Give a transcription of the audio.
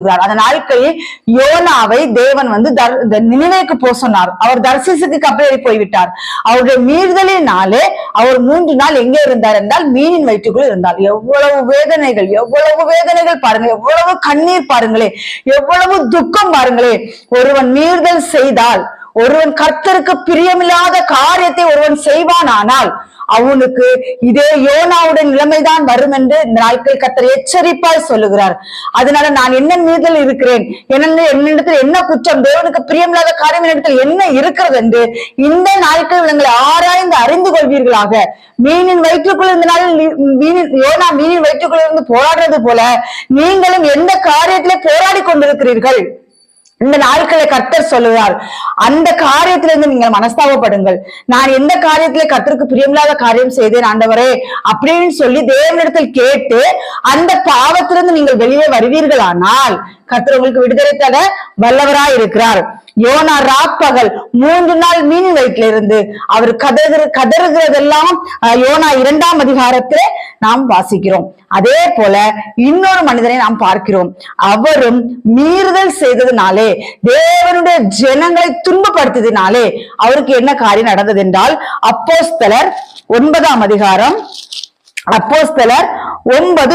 அந்த நாட்களில் யோனாவை தேவன் வந்து தர்- இந்த நினைவேக்கு போக சொன்னார். அவர் தர்சிசுக்கு கப்பலேறி போய்விட்டார். அவருடைய மீறுதலினாலே அவர் மூன்று நாள் எங்கே இருந்தார் என்றால் மீனின் வயிற்றுக்குள் இருந்தார். எவ்வளவு வேதனைகள் எவ்வளவு வேதனைகள் பாருங்க எவ்வளவு கண்ணீர் பாருங்களே எவ்வளவு துக்கம் பாருங்களே ஒருவன் மீறுதல் செய்தால் ஒருவன் கர்த்தருக்கு பிரியமில்லாத காரியத்தை ஒருவன் செய்வானானால் அவனுக்கு இதே யோனாவுடைய நிலைமைதான் வரும் என்று இந்த நாட்கள் கத்தர் எச்சரிப்பாய் சொல்லுகிறார். அதனால நான் என்ன மீதல் இருக்கிறேன்? என்ன என்னிடத்தில் என்ன குற்றம்? தேவனுக்கு பிரியமில்லாத காரியம் என்னிடத்தில் என்ன இருக்கிறது என்று இந்த நாட்கள் நீங்கள் ஆராய்ந்து அறிந்து கொள்வீர்களாக. மீனின் வயிற்றுக்குள் இந்த நாளில் மீனின் யோனா மீனின் வயிற்றுக்குள் இருந்து போராடுறது போல நீங்களும் எந்த காரியத்திலே போராடி கொண்டிருக்கிறீர்கள்? இந்த நாட்களை கர்த்தர் சொல்லுவார். அந்த காரியத்திலிருந்து நீங்கள் மனஸ்தாபப்படுங்கள். நான் எந்த காரியத்திலே கர்த்தருக்கு பிரியமில்லாத காரியம் செய்தேன் ஆண்டவரே அப்படின்னு சொல்லி தேவனிடத்தில் கேட்டு அந்த பாவத்திலிருந்து நீங்கள் வெளியே வருவீர்களானால் கர்த்தர் உங்களுக்கு விடுதலை தர வல்லவராய் இருக்கிறார் யோனா ராப்பகல் மூன்று நாள் மீன் வயிற்றுல இருந்து அவர் கதறு கதறுகிறதெல்லாம் யோனா இரண்டாம் அதிகாரத்திலே நாம் வாசிக்கிறோம். அதே போல இன்னொரு மனிதனை நாம் பார்க்கிறோம். அவரும் மீறுதல் செய்ததுனாலே தேவனுடைய ஜனங்களை துன்பப்படுத்ததினாலே அவருக்கு என்ன காரியம் நடந்தது என்றால் அப்போஸ்தலர் ஒன்பதாம் அதிகாரம் அப்போஸ்தலர் ஒன்பது